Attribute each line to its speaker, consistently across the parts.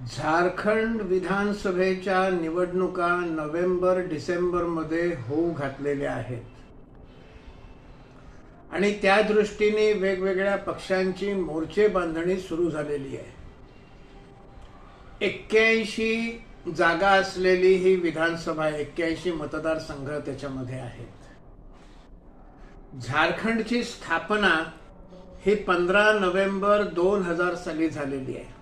Speaker 1: झारखंड विधानसभेच्या निवडणुका नोव्हेंबर डिसेंबरमध्ये होऊ घातलेल्या आहेत. आणि त्या दृष्टीने वेगवेगळ्या पक्षांची मोर्चे बांधणी सुरू झालेली आहे. एक्क्याऐंशी जागा असलेली ही विधानसभा एक्क्याऐंशी मतदारसंघ त्याच्यामध्ये आहेत. झारखंडची स्थापना ही पंधरा नोव्हेंबर दोन हजार साली झालेली आहे.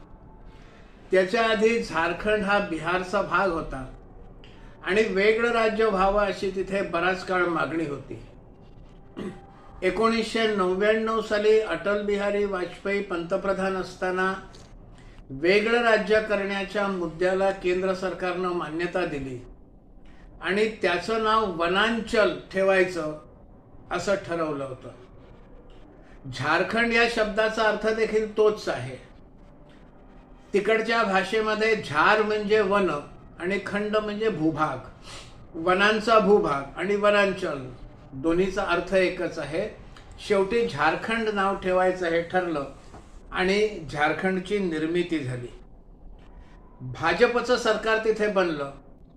Speaker 1: त्याच्या आधी झारखंड हा बिहारचा भाग होता. आणि वेगळं राज्य व्हावं अशी तिथे बराच काळ मागणी होती. एकोणीसशे नव्याण्णव साली अटल बिहारी वाजपेयी पंतप्रधान असताना वेगळं राज्य करण्याच्या मुद्द्याला केंद्र सरकारनं मान्यता दिली. आणि त्याचं नाव वनांचल ठेवायचं असं ठरवलं होतं. झारखंड या शब्दाचा अर्थ देखील तोच आहे. तिकडच्या भाषेमध्ये झार म्हणजे वन आणि खंड म्हणजे भूभाग. वनांचा भूभाग आणि वनांचल. दोन्हीचा अर्थ एकच आहे. शेवटी झारखंड नाव ठेवायचं हे ठरलं आणि झारखंडची निर्मिती झाली. भाजपचं सरकार तिथे बनलं.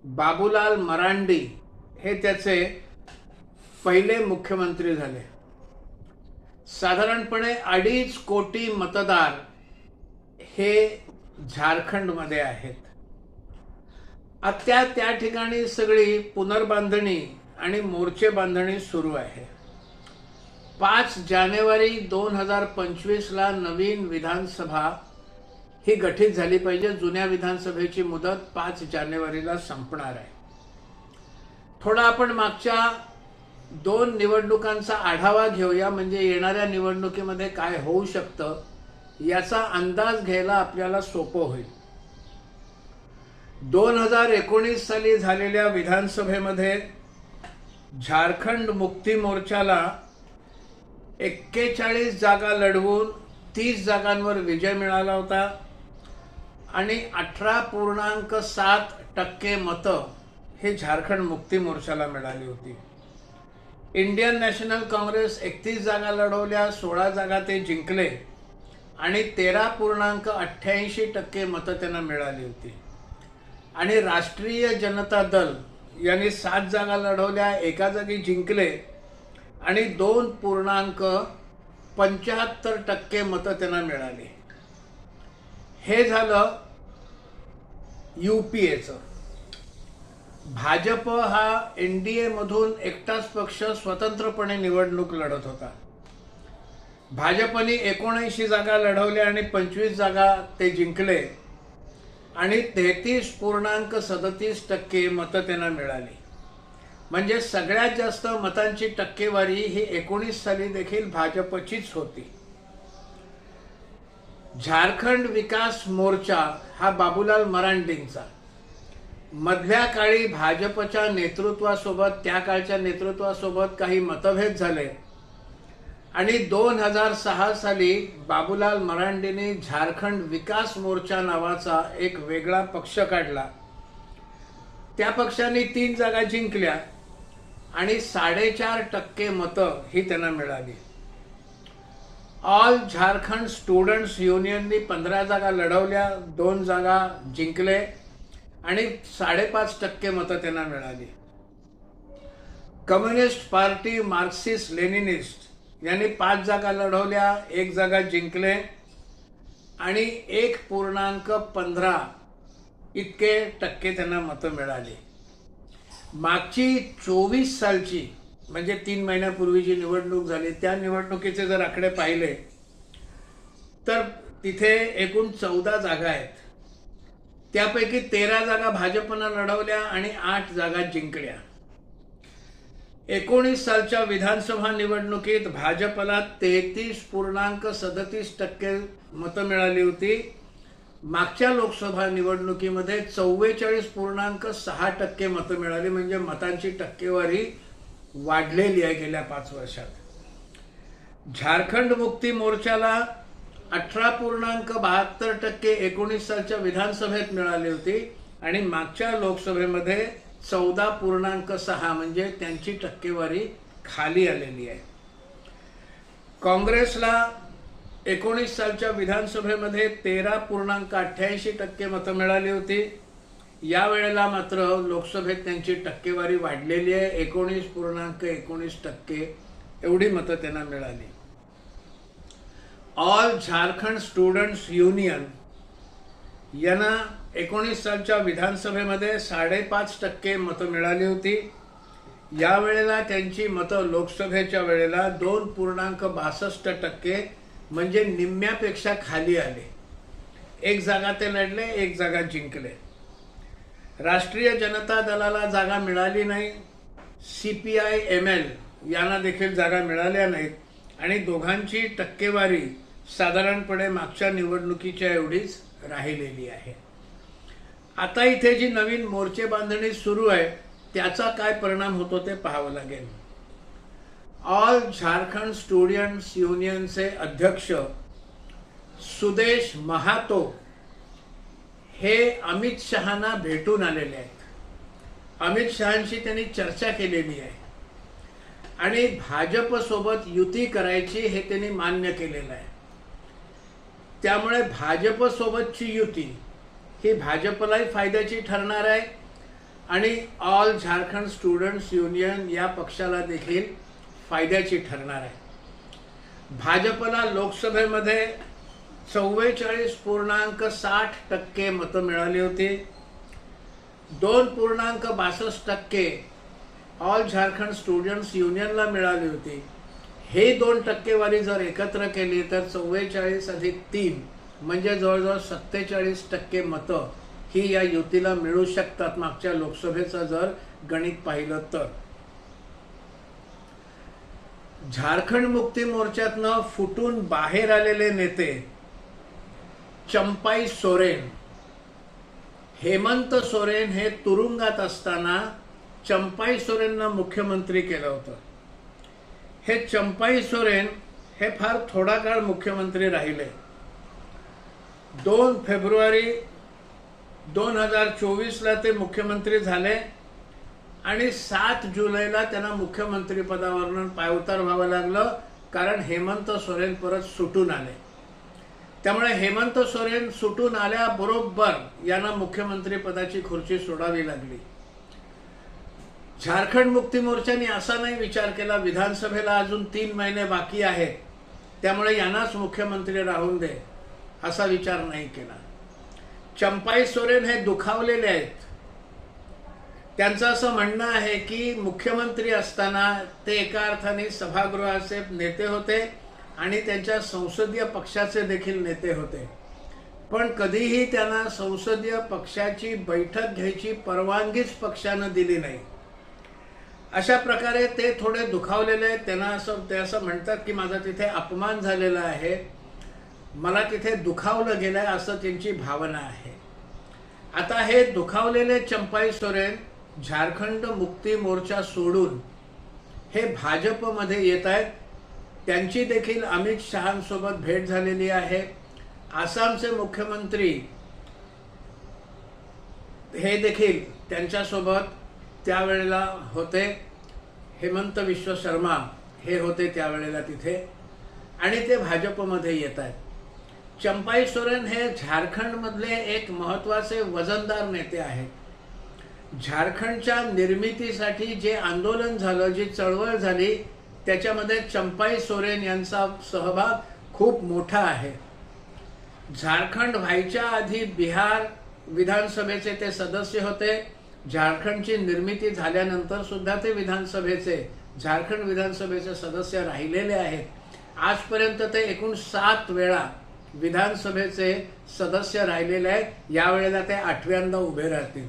Speaker 1: बाबूलाल मरांडी हे त्याचे पहिले मुख्यमंत्री झाले. साधारणपणे अडीच कोटी मतदार हे झारखंडमध्ये आहेत. आता त्या ठिकाणी सगळी पुनर्बांधणी आणि मोर्चे बांधणी सुरू आहे. पाच जानेवारी दोन हजार पंचवीसला नवीन विधानसभा ही गठीत झाली पाहिजे. जुन्या विधानसभेची मुदत पाच जानेवारीला संपणार आहे. थोडा आपण मागच्या दोन निवडणुकांचा आढावा घेऊया. म्हणजे येणाऱ्या निवडणुकीमध्ये काय होऊ शकतं? याचा अंदाज घ्यायला आपल्याला सोपं होईल. दोन हजार एकोणीस साली झालेल्या विधानसभेमध्ये झारखंड मुक्ती मोर्चाला एक्केचाळीस जागा लढवून तीस जागांवर विजय मिळाला होता आणि अठरा पूर्णांक सात टक्के मतं हे झारखंड मुक्ती मोर्चाला मिळाली होती. इंडियन नॅशनल काँग्रेस एकतीस जागा लढवल्या सोळा जागा ते जिंकले. आणि तेरा पूर्णांक अठ्ठ्याऐंशी टक्के मतं त्यांना मिळाली होती. आणि राष्ट्रीय जनता दल यांनी सात जागा लढवल्या एका जागी जिंकले आणि दोन पूर्णांक पंच्याहत्तर टक्के मतं त्यांना मिळाली. हे झालं यू पी एचं. भाजप हा एन डी एमधून एकटाच पक्ष स्वतंत्रपणे निवडणूक लढत होता. भाजपने एकोणऐंशी जागा लढवल्या आणि पंचवीस जागा ते जिंकले. आणि तेहतीस पूर्णांक सदतीस टक्के मतं त्यांना मिळाली. म्हणजे सगळ्यात जास्त मतांची टक्केवारी ही एकोणीस साली देखील भाजपचीच होती. झारखंड विकास मोर्चा हा बाबूलाल मरांडींचा. मधल्या काळी भाजपच्या नेतृत्वासोबत त्या काळच्या नेतृत्वासोबत काही मतभेद झाले. आणि दोन हजार सहा साली बाबूलाल मरांडीने झारखंड विकास मोर्चा नावाचा एक वेगळा पक्ष काढला. त्या पक्षाने तीन जागा जिंकल्या आणि साडेचार टक्के मतं ही त्यांना मिळाली. ऑल झारखंड स्टुडंट्स युनियननी पंधरा जागा लढवल्या दोन जागा जिंकले आणि साडेपाच टक्के मतं त्यांना मिळाली. कम्युनिस्ट पार्टी मार्क्सिस्ट लेनिनिस्ट यांनी पाच जागा लढवल्या एक जागा जिंकले आणि एक पूर्णांक पंधरा इतके टक्के त्यांना मतं मिळाली. मागची चोवीस सालची म्हणजे तीन महिन्यापूर्वी जी निवडणूक झाली त्या निवडणुकीचे जर आकडे पाहिले तर तिथे एकूण चौदा जागा आहेत. त्यापैकी तेरा जागा भाजपनं लढवल्या आणि आठ जागा जिंकल्या. एकोणीस सालच्या विधानसभा निवडणुकीत भाजपला तेहतीस पूर्णांक सदतीस टक्के मतं मिळाली होती. मागच्या लोकसभा निवडणुकीमध्ये चव्वेचाळीस पूर्णांक सहा टक्के मतं मिळाली म्हणजे मतांची टक्केवारी वाढलेली आहे गेल्या पाच वर्षात. झारखंड मुक्ती मोर्चाला अठरा पूर्णांक बहात्तर टक्के एकोणीस सालच्या विधानसभेत मिळाली होती आणि मागच्या लोकसभेमध्ये चौदा पूर्णांक सहा म्हणजे त्यांची टक्केवारी खाली आलेली आहे. काँग्रेसला एकोणीस सालच्या विधानसभेमध्ये तेरा पूर्णांक अठ्ठ्याऐंशी टक्के मतं मिळाली होती. या वेळेला मात्र लोकसभेत त्यांची टक्केवारी वाढलेली आहे. एकोणीस पूर्णांक एकोणीस टक्के एवढी मतं त्यांना मिळाली. ऑल झारखंड स्टुडंट्स युनियन यांना एकोणीस सालच्या विधानसभेमध्ये साडेपाच टक्के मतं मिळाली होती. या वेळेला त्यांची मतं लोकसभेच्या वेळेला दोन पूर्णांक बासष्ट टक्के म्हणजे निम्म्यापेक्षा खाली आले. एक जागा ते लढले एक जागा जिंकले. राष्ट्रीय जनता दलाला जागा मिळाली नाही. C P I M L यांना देखील जागा मिळाल्या नाहीत. आणि दोघांची टक्केवारी साधारणपणे मागच्या निवडणुकीच्या एवढीच राहिलेली आहे. आता इथे जी नवीन मोर्चे बांधणी सुरू आहे त्याचा काय परिणाम होतो ते पाहावं लागेल. ऑल झारखंड स्टुडंट्स युनियनचे अध्यक्ष सुदेश महातो हे अमित शहाना भेटून आलेले आहेत. अमित शहांशी त्यांनी चर्चा केलेली आहे. आणि भाजप सोबत युती करायची हे त्यांनी मान्य केलेलं आहे. त्यामुळे भाजप सोबतची युती ही भाजपलाही फायद्याची ठरणार आहे. आणि ऑल झारखंड स्टुडंट्स युनियन या पक्षाला देखील फायद्याची ठरणार आहे. भाजपला लोकसभेमध्ये चव्वेचाळीस पूर्णांक साठ टक्के मतं मिळाली होती. दोन पूर्णांक बासष्ट टक्के ऑल झारखंड स्टुडंट्स युनियनला मिळाली होती. हे दोन टक्केवारी जर एकत्र केली तर चव्वेचाळीस अधिक तीन म्हणजे जवळजवळ सत्तेचाळीस टक्के मतं ही या युतीला मिळू शकतात मागच्या लोकसभेचं जर गणित पाहिलं तर. झारखंड मुक्ती मोर्चातनं फुटून बाहेर आलेले नेते चंपाई सोरेन. हेमंत सोरेन हे तुरुंगात असताना चंपाई सोरेननं मुख्यमंत्री केलं होतं. हे चंपाई सोरेन हे फार थोडा काळ मुख्यमंत्री राहिले. दोन फेब्रुवारी दोन हजार चोवीसला ते मुख्यमंत्री झाले आणि सात जुलैला त्यांना मुख्यमंत्रीपदावरून पायउतार व्हावं लागलं कारण हेमंत सोरेन परत सुटून आले. त्यामुळे हेमंत सोरेन सुटून आल्याबरोबर यांना मुख्यमंत्रीपदाची खुर्ची सोडावी लागली. झारखंड मुक्ती मोर्चाने असा नाही विचार केला विधानसभेला अजून तीन महिने बाकी आहेत त्यामुळे यांनाच मुख्यमंत्री राहून दे. असा विचार नाही केला. चंपाई सोरेन हे दुखावलेले आहेत. त्यांचं असं म्हणणं आहे की मुख्यमंत्री असताना ते एका अर्थाने सभागृहाचे नेते होते आणि त्यांच्या संसदीय पक्षाचे देखील नेते होते. पण कधीही त्यांना संसदीय पक्षाची बैठक घ्यायची परवानगीच पक्षानं दिली नाही. अशा प्रकारे ते थोडे दुखावलेले आहेत. त्यांना असं ते असं म्हणतात की माझा तिथे अपमान झालेला आहे. मला तिथे दुखावलं गेलं आहे असं त्यांची भावना आहे. आता हे दुखावलेले चंपाई सोरेन झारखंड मुक्ती मोर्चा सोडून हे भाजपमध्ये येत आहेत. त्यांची देखील अमित शहांसोबत भेट झालेली आहे. आसामचे मुख्यमंत्री हे देखील त्यांच्यासोबत त्यावेळेला होते. हेमंत विश्व शर्मा हे होते त्यावेळेला तिथे. आणि ते भाजपमध्ये येत आहेत. चंपाई सोरेन हे झारखंडमधले एक महत्त्वाचे वजनदार नेते आहेत. झारखंडच्या निर्मितीसाठी जे आंदोलन झालं जी चळवळ झाली त्याच्यामध्ये चंपाई सोरेन यांचा सहभाग खूप मोठा आहे. झारखंड व्हायच्या आधी बिहार विधानसभेचे ते सदस्य होते. झारखंडची निर्मिती झाल्यानंतर सुद्धा ते विधानसभेचे झारखंड विधानसभेचे सदस्य राहिलेले आहेत. आजपर्यंत ते एकूण सात वेळा विधानसभेचे सदस्य राहिलेले आहेत. यावेळेला ते आठव्यांदा उभे राहतील.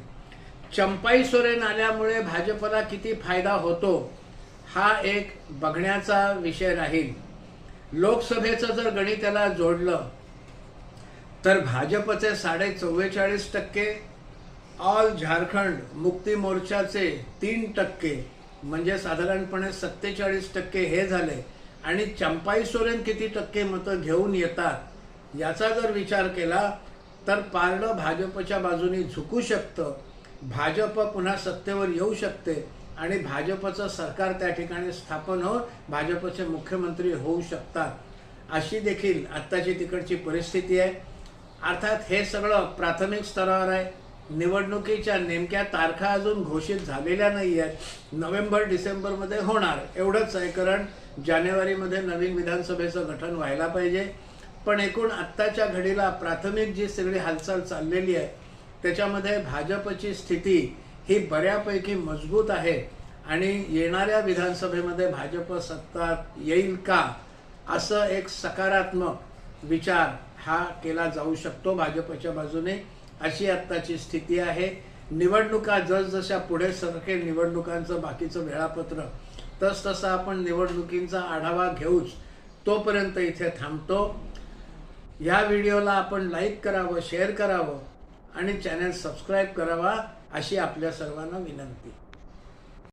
Speaker 1: चंपाई सोरेन आल्यामुळे भाजपला किती फायदा होतो हा एक बघण्याचा विषय राहील. लोकसभेचं जर गणिताला जोडलं तर भाजपचे साडे चव्वेचाळीस टक्के ऑल झारखंड मुक्ती मोर्चाचे तीन टक्के म्हणजे साधारणपणे सत्तेचाळीस टक्के हे झाले. आणि चंपाई सोरेन किती टक्के मतं घेऊन येतात याचा जर विचार केला तर पारणं भाजपच्या बाजूने झुकू शकतं. भाजप पुन्हा सत्तेवर येऊ शकते आणि भाजपचं सरकार त्या ठिकाणी स्थापन होऊन भाजपचे मुख्यमंत्री होऊ शकतात. अशी देखील आत्ताची तिकडची परिस्थिती आहे. अर्थात हे सगळं प्राथमिक स्तरावर आहे. निवडणुकीच्या नेमक्या तारखा अजून घोषित झालेल्या नाही आहेत. नोव्हेंबर डिसेंबरमध्ये होणार. एवढंच आहे कारण जानेवारीमध्ये नवीन विधानसभेचं गठन व्हायला पाहिजे. पण एकूण आत्ताच्या घडीला प्राथमिक जी सगळी हालचाल चाललेली आहे त्याच्यामध्ये भाजपची स्थिती ही बऱ्यापैकी मजबूत आहे आणि येणाऱ्या विधानसभेमध्ये भाजप सत्तात येईल का असं एक सकारात्मक विचार हा केला जाऊ शकतो भाजपच्या बाजूने. अशी आत्ताची स्थिती आहे. निवडणुका जसजशा पुढे सरकेल निवडणुकांचं बाकीचं वेळापत्र तस तसा आपण निवडणुकींचा आढावा घेऊच तोपर्यंत इथे थांबतो. या व्हिडिओला आपण लाईक करावं शेअर करावं आणि चॅनल सबस्क्राईब करावा अशी आपल्या सर्वांना विनंती.